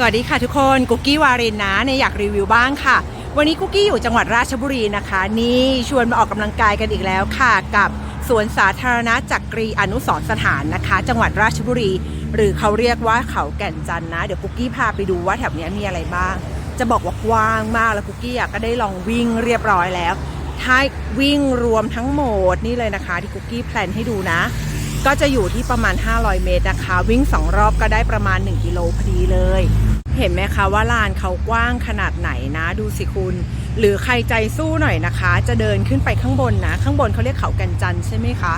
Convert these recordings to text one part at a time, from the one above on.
สวัสดีค่ะทุกคนกุ๊กกี้วารินนะเนี่ยอยากรีวิวบ้างค่ะ วันนี้กุ๊กกี้อยู่จังหวัดราชบุรีนะคะ นี่ชวนมาออกกำลังกายกันอีกแล้วค่ะ กับสวนสาธารณะจักรีอนุสรสถานนะคะ จังหวัดราชบุรี หรือเขาเรียกว่าเขาแก่นจันนะ เดี๋ยวกุ๊กกี้พาไปดูว่าแถบนี้มีอะไรบ้าง จะบอกว่ากว้างมากแล้วกุ๊กกี้ก็ได้ลองวิ่งเรียบร้อยแล้วถ้าวิ่งรวมทั้งหมดนี่เลยนะคะ ที่กุ๊กกี้แพลนให้ดูนะก็จะอยู่ที่ประมาณ 500 เมตรนะคะ วิ่ง 2 รอบก็ได้ประมาณ 1 กิโลพอดีเลย เห็นไหมคะว่าลานเขากว้างขนาดไหนนะดูสิคุณ หรือใครใจสู้หน่อยนะคะ จะเดินขึ้นไปข้างบนนะ ข้างบนเขาเรียกเขาแกันจันใช่ไหมคะ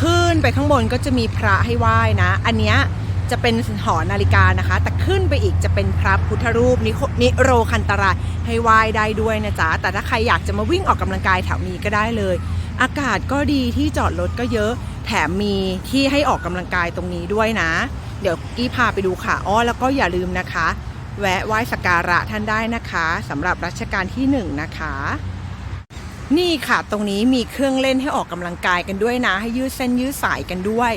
ขึ้นไปข้างบนก็จะมีพระให้ไหว้นะ อันเนี้ยจะเป็นหอนาฬิกานะคะ แต่ขึ้นไปอีกจะเป็นพระพุทธรูปนิโคนิโรคันตรายให้ไหว้ได้ด้วยนะจ๊ะ แต่ถ้าใครอยากจะมาวิ่งออกกำลังกายแถวนี้ก็ได้เลย อากาศก็ดีที่จอดรถก็เยอะ แถมมีที่ให้ออกกำลังกายตรงนี้ด้วยนะ เดี๋ยวกี้พาไปดูค่ะอ้อแล้วก็อย่าลืมนะคะ แวะไหว้สักการะท่านได้นะคะสำหรับรัชกาลที่หนึ่งนะคะ นี่ค่ะตรงนี้มีเครื่องเล่นให้ออกกำลังกายกันด้วยนะ ให้ยืดเส้นยืดสายกันด้วย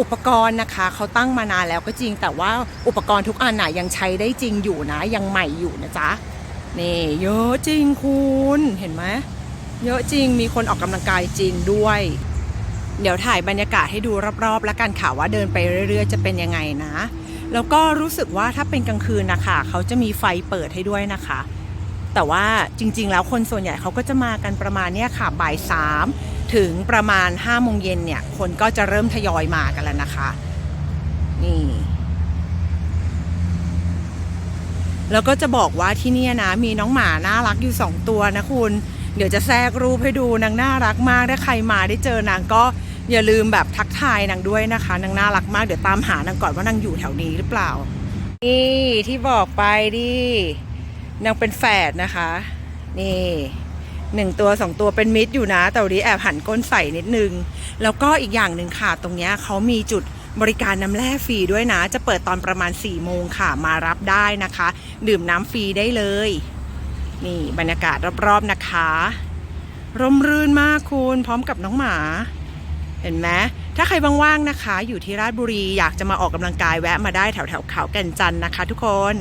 อุปกรณ์นะคะเขาตั้งมานานแล้วก็จริง แต่ว่าอุปกรณ์ทุกอันน่ะยังใช้ได้จริงอยู่นะ ยังใหม่อยู่นะจ๊ะนี่เยอะจริงคุณเห็นไหมเยอะจริงมีคนออกกำลังกายจริงด้วย เดี๋ยวถ่ายบรรยากาศให้ดูรอบๆ แล้วกันค่ะว่าเดินไปเรื่อยๆ จะเป็นยังไงนะ แล้วก็รู้สึกว่าถ้าเป็นกลางคืนนะคะเขาจะมีไฟเปิดให้ด้วยนะคะ แต่ว่าจริงๆ แล้วคนส่วนใหญ่เขาก็จะมากันประมาณเนี้ยค่ะบ่ายสามถึงประมาณ5้าโมงเย็นเนี่ยคนก็จะเริ่มทยอยมากันแล้วนะคะ นี่แล้วก็จะบอกว่าที่นี่นะ มีน้องหมาน่ารักอยู่สองตัวนะคุณ เดี๋ยวจะแทรกรูปให้ดูนางน่ารักมากถ้าใครมาได้เจอนางก็ อย่าลืมแบบทักทายนางด้วยนะคะนางน่ารักมากเดี๋ยวตามหานางก่อนว่านางอยู่แถวนี้หรือเปล่า นี่ที่บอกไปดินางเป็นแฝดนะคะ นี่หนึ่งตัวสองตัวเป็นมิตรอยู่นะแต่วันนี้แอบหันก้นใส่นิดนึง แล้วก็อีกอย่างหนึ่งค่ะ ตรงนี้เขามีจุดบริการน้ำแร่ฟรีด้วยนะ จะเปิดตอนประมาณ4ี่โมงค่ะ มารับได้นะคะ ดื่มน้ำฟรีได้เลย นี่บรรยากาศรอบๆนะคะ ร่มรื่นมากคุณพร้อมกับน้องหมา เห็นไหมถ้าใครว่างๆนะคะ อยู่ที่ราชบุรีอยากจะมาออกกำลังกายแวะมาได้แถวแถวเขาแก่นจันทน์นะคะ ทุกคน